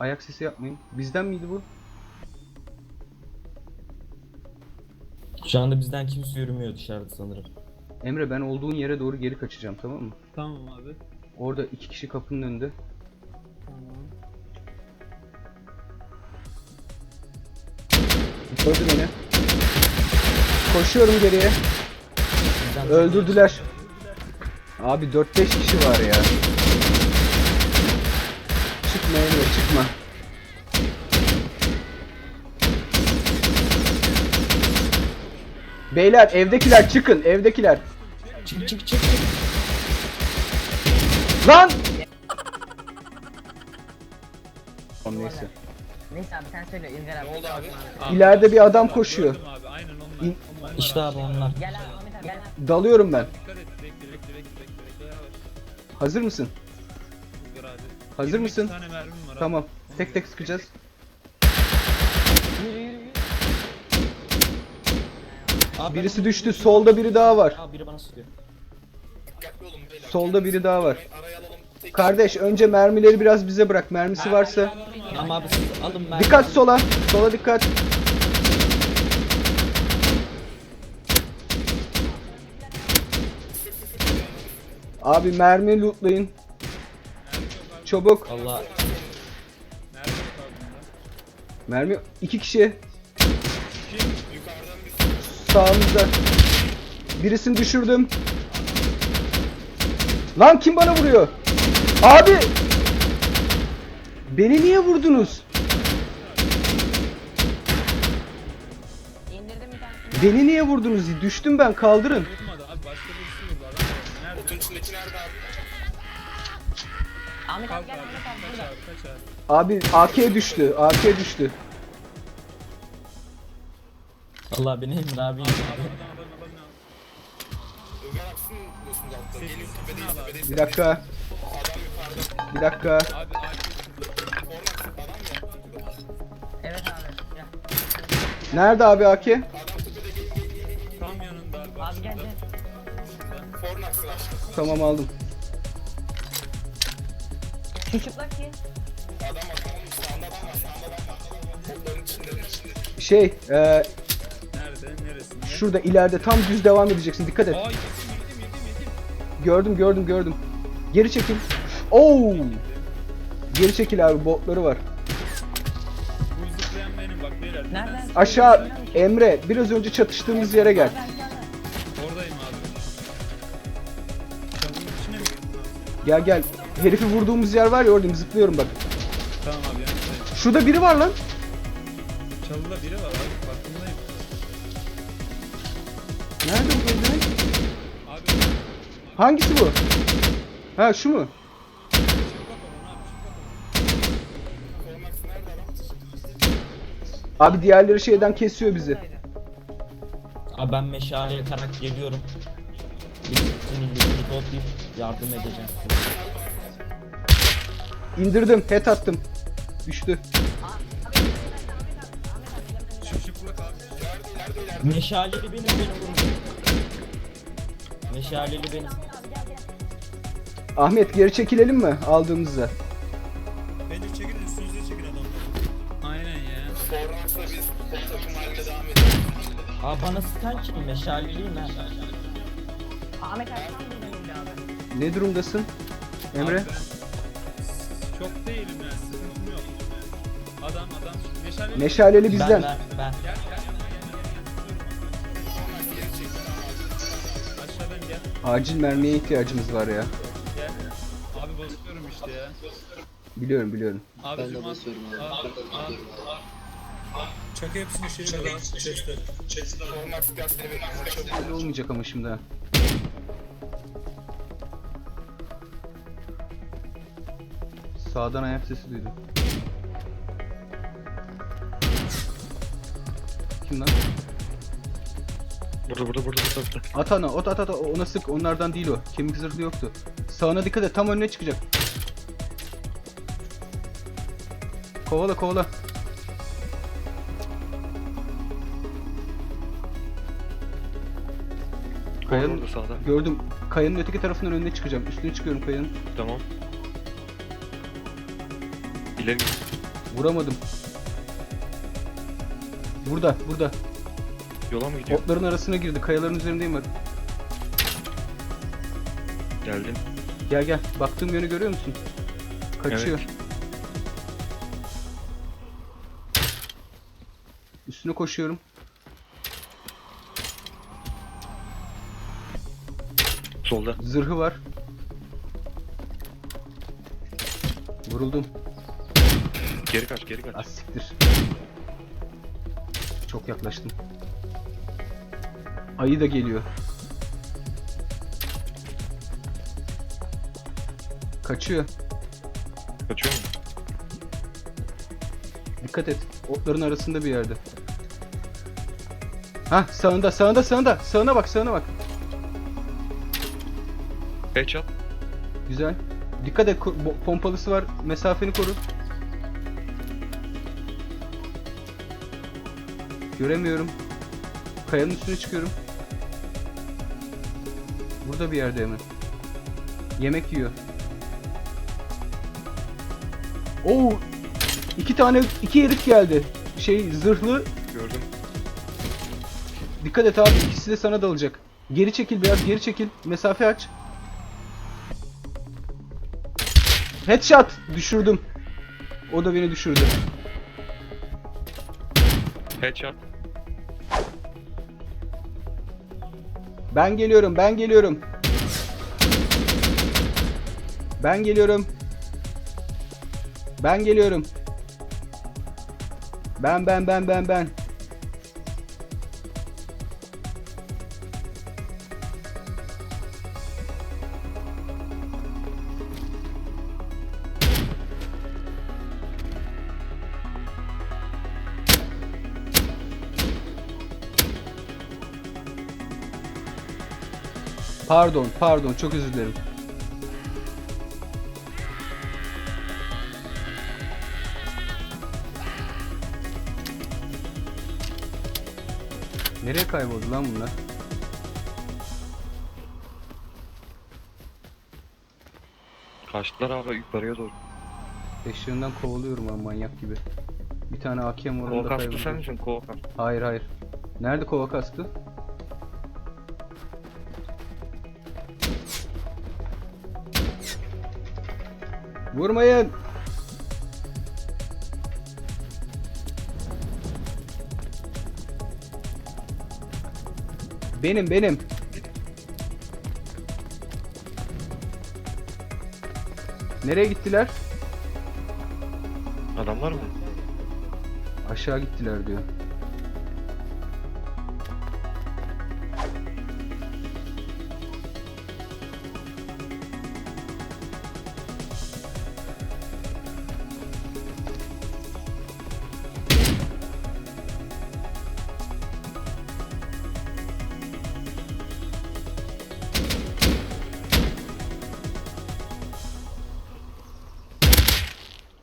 Ayak sesi yapmayın. Bizden miydi bu? Şu anda bizden kimse yürümüyor dışarıda sanırım. Emre ben olduğun yere doğru geri kaçacağım tamam mı? Tamam abi. Orada iki kişi kapının önünde. Tamam. Gördü beni. Koşuyorum geriye. Öldürdüler. Abi 4-5 kişi var ya. Beyler evdekiler çıkın evdekiler. Çık çık çık çık. Lan! Tamam neyse. Neyse abi sen söyle İlgar abi. Oldu abi? İleride bir adam koşuyor. Gördüm abi aynen onlar. İn- onlar İşte abi onlar. Gel abi Ahmet abi gel abi. Dalıyorum ben. Dikkat et bekle bekle bekle bekle bekle yavaş. Hazır mısın? Abi. Hazır 22 mısın? tane mermim var abi. Tamam. Tek tek sıkacağız. Abi Birisi düştü. Solda biri daha var. Abi biri bana sıkıyor. Solda biri daha var. Kardeş önce mermileri biraz bize bırak. Mermisi varsa. Tamam abi siz alın ben. Dikkat sola. Sola dikkat. Abi mermi lootlayın. Çabuk. Allah? Mermi iki kişi. Sağımızda. Birisini düşürdüm. Lan kim bana vuruyor? Abi! Beni niye vurdunuz? Beni niye vurdunuz? Düştüm ben kaldırın. Vurmadı abi başka birisi vurdu adam. Nerede? Otun içindeki nerede abi? Ahmet abi Kalk gel abi. Ahmet abi Kaç burada. abi kaç abi. Abi AK düştü. AK düştü. Allah beni Emre abi. Ömer aksın altta. Gelin tepedeyiz tepedeyiz. Bir dakika. Adam yukarıda. Bir dakika. Abi abi. Fornax adam mı yaptı burada? Evet abi. Gel. Nerede abi AK? Adam tepede gelin gelin gelin gelin. Tam yanında abi. Abi gel. Tamam aldım. Çıplak ki. Adam adam sağında adam var sağında adam var. Botların içinde. Şey, e? Neresinde? Şurada ileride tam düz devam edeceksin. Dikkat et. Aa yedim yedim yedim yedim. Gördüm, gördüm, gördüm. Geri çekil. Oo! Geri çekil abi, botları var. Bu zıplayan benim bak beyler. Nereden? Aşağı Emre, biraz önce çatıştığımız yere gel. Oradayım abi. Çamurun içine mi girdin abi? Gel gel. Herifi vurduğumuz yer var ya oradayım zıplıyorum bak. Tamam abi yanındayım. Şurada biri var lan. Çalıda biri var Nerede bu gözlerin? Abi Hangisi bu? Ha şu mu? Abi diğerleri şeyden kesiyor bizi. Abi ben meşale yakarak geliyorum. Lootunu toplayıp yardım edeceğim. İndirdim, head attım. Düştü. Meşaleli benim beni vurun. Meşaleli benim. Ahmet geri çekilelim mi aldığımızda? Bence çekin üstünüze çekin adamları. Aynen ya. Fornax'la biz takım halinde devam ediyoruz. Abi bana sıkan kim? Meşaleliyim ha. Ahmet abi. Ne durumdasın? Emre? Abi ben çok değilim yani sıkıntım yok. Adam adam meşale Meşaleli Ben bizden. ben ben. Gel gel Acil mermiye ihtiyacımız var ya. gel. Abi basıyorum işte ya. Biliyorum biliyorum. Abi ben de basıyorum abi. Çakı hepsini şeyine al. Chest'e. Fornax gaz devir. Çabuk. Öyle olmayacak ama şimdi ha. Sağdan ayak sesi duydum. Kim lan? Burada burada burada burada. burada. At ana, at at at ona sık. Onlardan değil o. Kemik zırhlı yoktu. Sağına dikkat et. Tam önüne çıkacak. Kovala kovala. Kayanın, Orada sağda. gördüm. Kayanın öteki tarafından önüne çıkacağım. Üstüne çıkıyorum kayanın. Tamam. İleri git. Vuramadım. Burada, burada. Yola mı gidiyor? Otların arasına girdi. Kayaların üzerindeyim bak. Geldim. Gel gel. Baktığım yönü görüyor musun? Kaçıyor. Evet. Üstüne koşuyorum. Solda. Zırhı var. Vuruldum. Geri kaç geri kaç. Az siktir. Çok yaklaştım. Ayı da geliyor. Kaçıyor. Kaçıyor mu? Dikkat et. Otların arasında bir yerde. Hah sağında sağında sağında. Sağına bak sağına bak. Headshot. Güzel. Dikkat et pompalısı var. Mesafeni koru. Göremiyorum. Kayanın üstüne çıkıyorum. Burada bir yerde hemen. Yemek yiyor. Oo! İki tane iki herif geldi. Şey zırhlı. Gördüm. Dikkat et abi ikisi de sana dalacak. Geri çekil biraz geri çekil. Mesafe aç. Headshot düşürdüm. O da beni düşürdü. Headshot. Ben geliyorum, ben geliyorum. Ben geliyorum. Ben geliyorum. Ben ben ben ben ben. Pardon, pardon, çok özür dilerim. Nereye kayboldu lan bunlar? Kaçtılar abi yukarıya doğru. Peşlerinden kovalıyorum ben manyak gibi. Bir tane AKM var Kova onda kastı kayboldu. sen misin kova kastı? Hayır hayır. Nerede kova kastı? Vurmayın. Benim benim. Nereye gittiler? Adamlar mı? Aşağı gittiler diyor.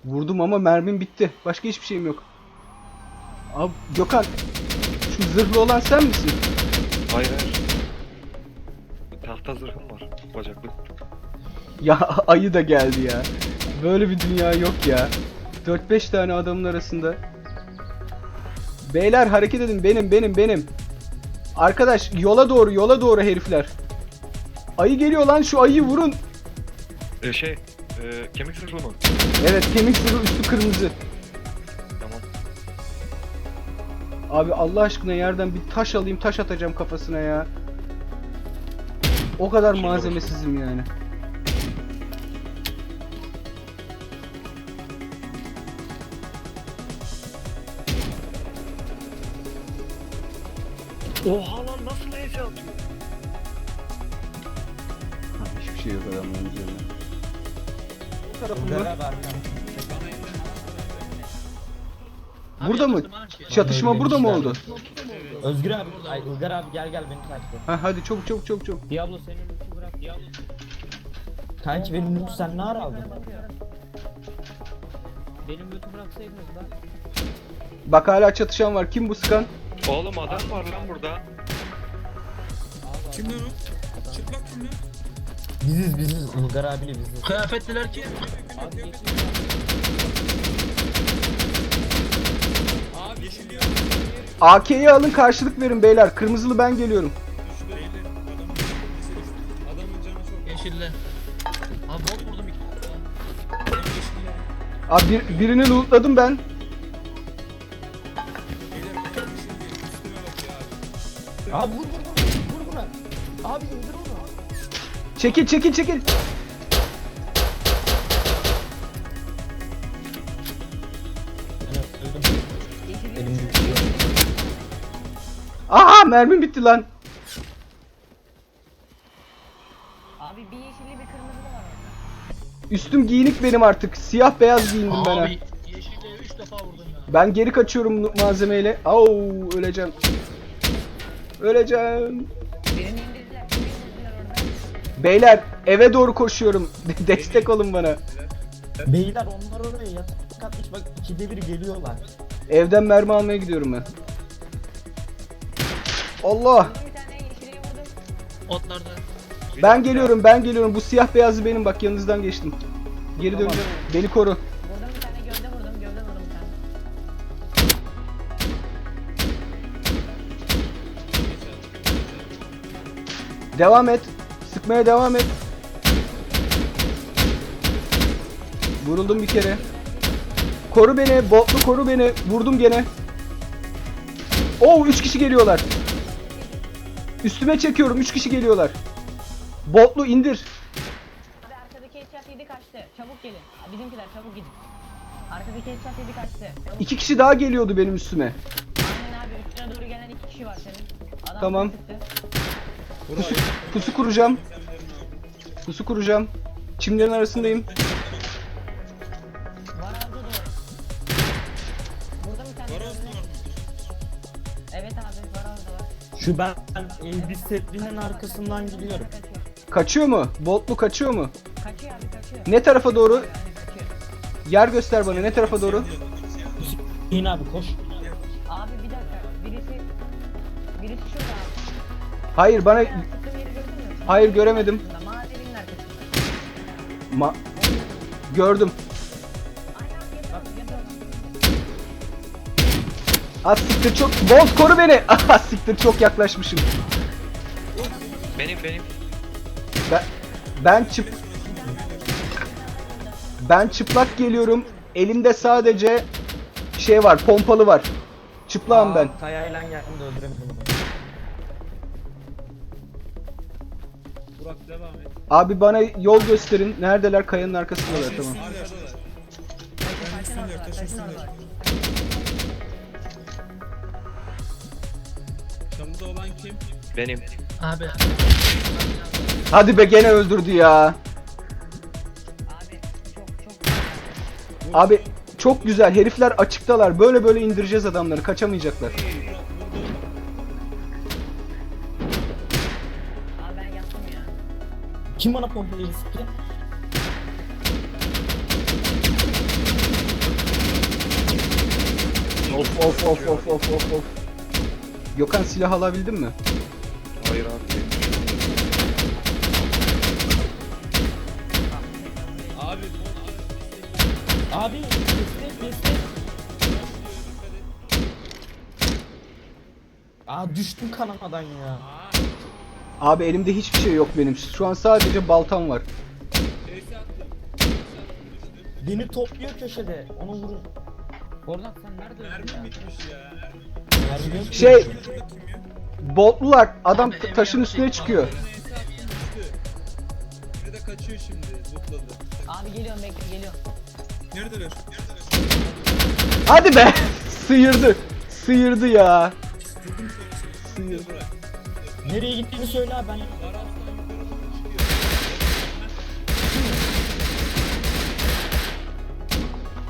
Vurdum ama mermim bitti. Başka hiçbir şeyim yok. Abi Gökhan şu zırhlı olan sen misin? Hayır hayır. Tahta zırhım var. Bacaklı. Ya ayı da geldi ya. Böyle bir dünya yok ya. 4-5 tane adamın arasında. Beyler hareket edin benim benim benim. Arkadaş yola doğru yola doğru herifler. Ayı geliyor lan şu ayıyı vurun. Ee, şey. E, kemik zırhlı mı? Evet kemik zırhı üstü kırmızı. Tamam. Abi Allah aşkına yerden bir taş alayım taş atacağım kafasına ya. O kadar Şimdi malzemesizim yani. Oha lan nasıl headshot atıyor? Hiçbir şey yok adamların üzerinde. Tarafında. Burada mı? Çatışma burada mı oldu? Özgür abi, ay Ilgar abi gel gel beni takip et. Ha hadi çabuk çabuk çabuk çabuk. Diablo senin lütfu bırak. Diablo. Kanki benim lütfen sen ne ara aldın? Benim lütfu bıraksaydınız da. Bak hala çatışan var. Kim bu sıkan? Oğlum adam var lan burada. Kim lan o? Çıplak kim lan? Biziz biziz Ilgar abiyle biziz. Kıyafetliler kim? Abi yeşil ya. AK'yi alın karşılık verin beyler. Kırmızılı ben geliyorum. Düştü. Beyler adamın nesi düştü. Adamın canı çok. Yeşille. Abi bot vurdum iki. Benim yeşil ya. Abi bir- birini lootladım ben. Beyler benim yeşil değil. Üstüme bakıyor abi. Abi vur vur vur vur buna. Abi indir onu. Çekil çekil çekil. Aha mermim bitti lan. Abi bir yeşilli bir kırmızılı var orada. Üstüm giyinik benim artık. Siyah beyaz giyindim ben. ha. Abi yeşille 3 defa vurdum ya. Ben geri kaçıyorum malzemeyle. Au öleceğim. Öleceğim. Beyler eve doğru koşuyorum. Destek olun bana. Beyler onlar oraya yatak atmış bak ikide bir geliyorlar. Evden mermi almaya gidiyorum ben. Allah. Otlarda. Ben geliyorum ben geliyorum. Bu siyah beyazı benim bak yanınızdan geçtim. Geri döneceğim. Beni koru. Vurdum bir tane gövde vurdum. Gövde vurdum bir tane. Devam et. Sıkmaya devam et. Vuruldum bir kere. Koru beni. Botlu koru beni. Vurdum gene. Oo 3 kişi geliyorlar. Üstüme çekiyorum. 3 kişi geliyorlar. Botlu indir. Abi arkadaki headshot yedi kaçtı. Çabuk gelin. Bizimkiler çabuk gidin. Arkadaki headshot yedi kaçtı. Çabuk. 2 kişi daha geliyordu benim üstüme. Aynen abi üstüne doğru gelen iki kişi var senin. Adam Tamam. sıktı. Pusu, pusu kuracağım. Pusu kuracağım. Çimlerin arasındayım. Evet abi var orada. Şu ben elbis setliğinin arkasından gidiyorum. Kaçıyor. Mu? Botlu kaçıyor mu? Kaçıyor abi kaçıyor. Ne tarafa doğru? Yer göster bana. Ne tarafa doğru? Yine abi koş. Abi bir dakika. Birisi birisi şurada abi. Hayır bana? Hayır, göremedim. Ma gördüm. Az siktir çok Bolt koru beni. Ah siktir çok yaklaşmışım. Benim benim. Ben ben çıp Ben çıplak geliyorum. Elimde sadece şey var, pompalı var. Çıplağım ben. Aa, Kayayla geldim de öldüremedim devam et. Abi bana yol gösterin. Neredeler? Kayanın arkasındalar tamam. Taşın olan kim? Benim. Abi. Hadi be gene öldürdü ya. Abi çok çok Abi çok güzel. Herifler açıktalar. Böyle böyle indireceğiz adamları. Kaçamayacaklar. Kim bana pompayı sıktı? Of of of of of of of. Gökhan silah alabildin mi? Hayır abi. Abi bot Abi destek destek. Aa düştüm kanamadan ya. Abi elimde hiçbir şey yok benim. Şu an sadece baltam var. Beni topluyor köşede. Onu vurun. Oradan sen nerede ya? bitmiş ya. Mermi yok. Şey, boltlular. Adam t- taşın üstüne çıkıyor. Neyse attım düştü. Biri de kaçıyor şimdi. Zıpladı. Abi geliyorum bekle geliyorum. Neredeler? Hadi be! Sıyırdı. Sıyırdı ya. Sıyırdı. Nereye gittiğini söyle abi ben.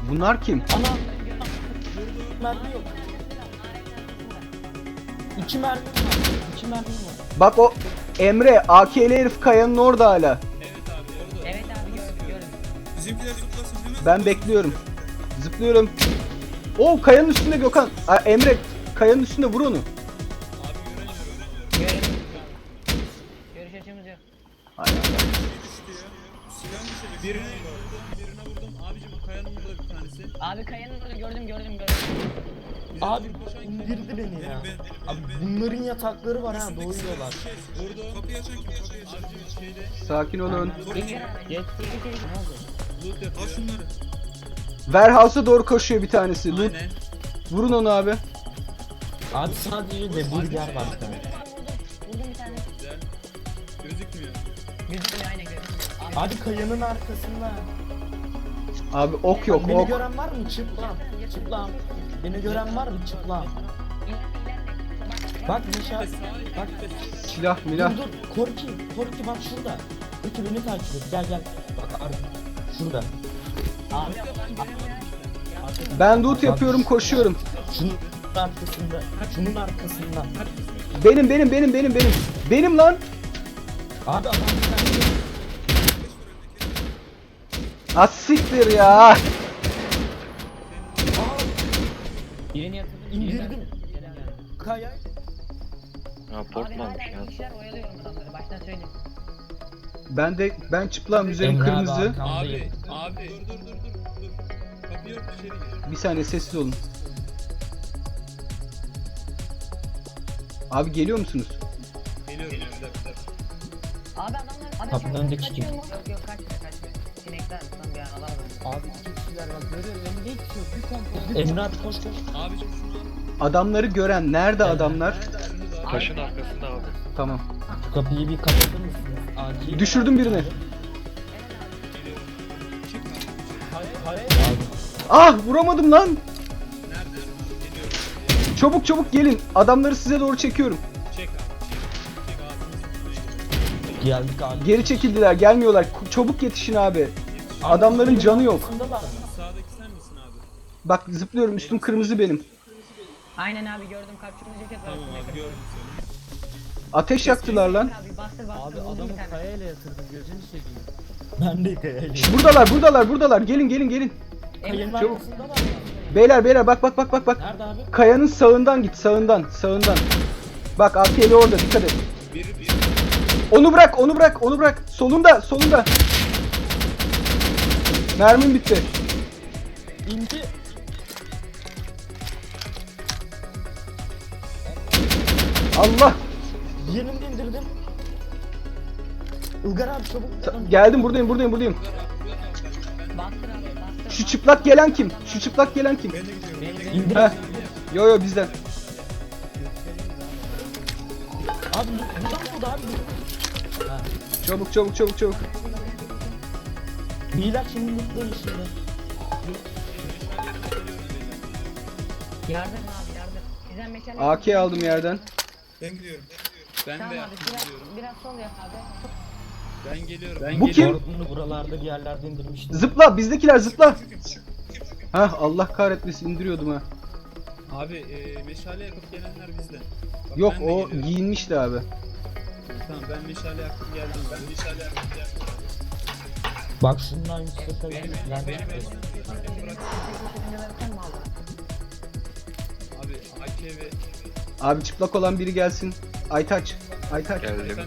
Bunlar kim? Ana. Mermi yok. İki mermi var. İki mermi var. Bak o Emre AK'li herif kayanın orada hala. Evet abi orada. Evet abi gördüm gördüm. Bizimkiler zıplasın hemen. Ben bekliyorum. Zıplıyorum. Oo kayanın üstünde Gökhan. Aa, Emre kayanın üstünde vur onu. Kayanın burada bir tanesi. Abi kayanın orada gördüm gördüm gördüm. Bize Abi doğru koşan kim? indirdi beni ya. benim, benim, Abi benim. bunların yatakları var ha. Vurdu. Kapıyı açan kim? Kapıyı açan. Şeyde Sakin olun. İndir abi. Geç. Geç. Geç. Ne oldu? loot Al yapıyor. şunları. Warehouse'a doğru koşuyor bir tanesi. Loot. Aynen. Vurun onu abi. Abi sadece de burger var bir tane. Vurdum bir tane. Güzel. Gözükmüyor. Gözükmüyor aynen gözükmüyor. Abi. Abi kayanın arkasında. Abi ok yok Beni ok. gören var mı? Çıplam. Çıplam. Beni gören var mı? Çıplam. Bak Nişan. Bak. Silah milah. Dur dur. Korki. Korki bak şurada. Korki beni takip et. Gel gel. Bak ar- şurada. Abi. Ben loot yapıyorum koşuyorum. Şunun arkasında. Şunun arkasında. Benim benim benim benim benim. Benim lan. Abi adam bir tane- Asiktir ya. Birini yatırdım. İndirdim. Kaya. Ha hala ya. kişiler oyalıyorum adamları. Baştan söyleyeyim. Ben de ben çıplam üzerim Emre abi kırmızı. Abi, abi. Dur dur dur dur. dur. Kapıyı ört içeri gir. Bir saniye sessiz olun. Abi geliyor musunuz? Geliyorum. Bir dakika. Abi adamlar. Abi Kapının kaçıyor önündeki kim? Yok yok kaçmıyor kaçmıyor. Sinekler tam bir an alarm. Abi iki kişiler bak görüyorum. Önünde geçiyor. Bir kontrol. Emre abi koş koş. Al. Adamları gören nerede adamlar? Taşın arkasında abi. Tamam. Şu kapıyı bir kapatır mısınız? Acil. Düşürdüm birini. Çık abi. Abi. Ah vuramadım lan. Çabuk çabuk gelin. Adamları size doğru çekiyorum. Abi. Geldik abi. Geri çekildiler. Gelmiyorlar. Çabuk yetişin abi. Adamların canı yok. Sağdaki sen misin abi? Bak zıplıyorum. Üstüm kırmızı benim. Aynen abi gördüm kapşonlu ceket var. Tamam abi gördüm seni. Ateş yaktılar lan. Abi bastır bastır. Abi adamı kayayla yatırdım gözünü seveyim. Ben de kayayla. Buradalar, buradalar, buradalar. Gelin, gelin, gelin. Kayanın Çabuk. Beyler, beyler bak bak bak bak bak. Nerede abi? Kayanın sağından git, sağından, sağından. Bak AK'li orada dikkat et. Bir, bir. Onu bırak, onu bırak, onu bırak. Solunda, solunda. Mermim bitti. İndi. Allah. Diğerini de indirdim. Ilgar abi çabuk. Ta- geldim buradayım, buradayım, buradayım. Bastır abi bastır. Şu çıplak gelen kim? Şu çıplak gelen kim? İndir. Heh. Yo yo bizden. Abi bu- buradan vurdu abi. Çabuk çabuk çabuk çabuk. Milat şimdi mutlu. Yardım abi yardım. Sizden meşale. AK aldım yerden. Ben gidiyorum. Ben Tamam de abi biraz, gidiyorum. biraz sol yap abi. Ben geliyorum. Ben Bu geliyorum. kim? Bunu buralarda bir yerlerde indirmiştim. Zıpla, bizdekiler zıpla. Hah Allah kahretmesin indiriyordum ha. Abi e, meşale yakıp gelenler bizden. Bak, Yok ben de o geliyorum. giyinmişti abi. Tamam ben meşale yakıp geldim. Ben meşale yakıp geldim. Bak şundan yüksek bırak. Abi AK ve Abi çıplak olan biri gelsin. Aytaç. Aytaç. Geldim.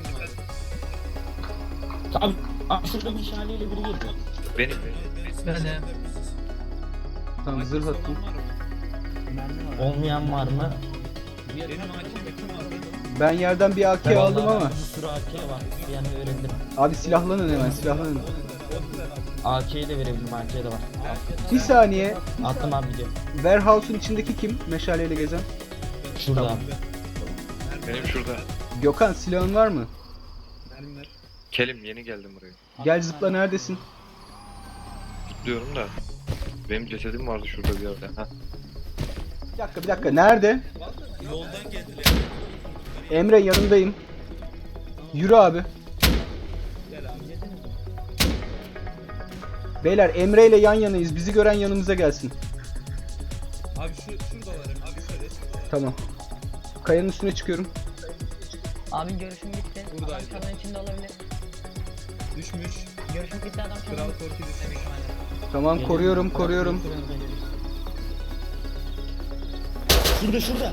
abi. Abi, şurada bir şaleyle biri geliyor. Benim benim. Tamam zırh attım. Olmayan var mı? Ben yerden bir AK aldım ama. Bir sürü AK var. Bir yana verildim. Abi silahlanın hemen silahlanın. AK'yi de verebilirim. AK de var. Bir saniye. Attım abi gidiyor. Warehouse'un içindeki kim? Meşaleyle gezen. Şurada. Benim şurada. Gökhan silahın var mı? Mermiler. Kelim yeni geldim buraya. Gel zıpla neredesin? Zıplıyorum da. Benim cesedim vardı şurada bir yerde. Ha. Bir dakika bir dakika nerede? Yoldan geldiler. Emre yanındayım. Yürü abi. Beyler Emre ile yan yanayız. Bizi gören yanımıza gelsin. Abi şu şuradalar. Abi şöyle. Tamam. Kayanın üstüne çıkıyorum. Abi görüşüm. Adam Buradaydı. çalının içinde olabilir. Düşmüş. Görüşüm gitti adam çalının Kral Korki düşmüş. Tamam koruyorum koruyorum. Şurada şurada.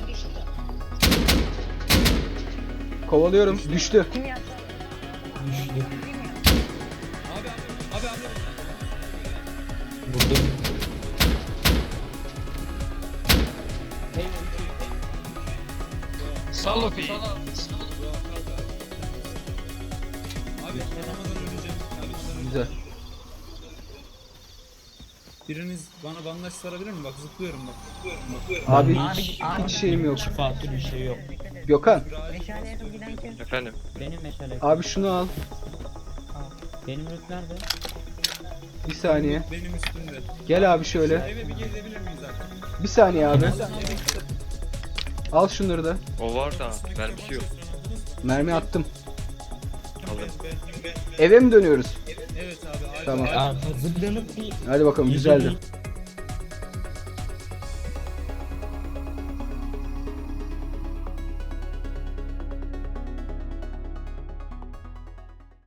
Kovalıyorum. Düştü. Kim yaptı? Düştü. Vurdum. Sal o piyi. Abi anlamadan öleceğim. Abi sana- Güzel. Biriniz bana bandaj sarabilir mi? Bak zıplıyorum bak. Abi Abi, hiç, hiç şeyim yok. Şifatlı bir şey yok. Gökhan? Efendim. Benim meşale. abi şunu al. Benim rüt nerede? Bir saniye. Benim üstümde. Gel abi şöyle. Eve bir gelebilir miyiz artık? Bir saniye abi. Al şunları da. O var da mermisi yok. Mermi attım. Aldım. Eve mi dönüyoruz? Evet abi. Tamam. Ya hazırlanıp bir Hadi bakalım güzeldi. bir-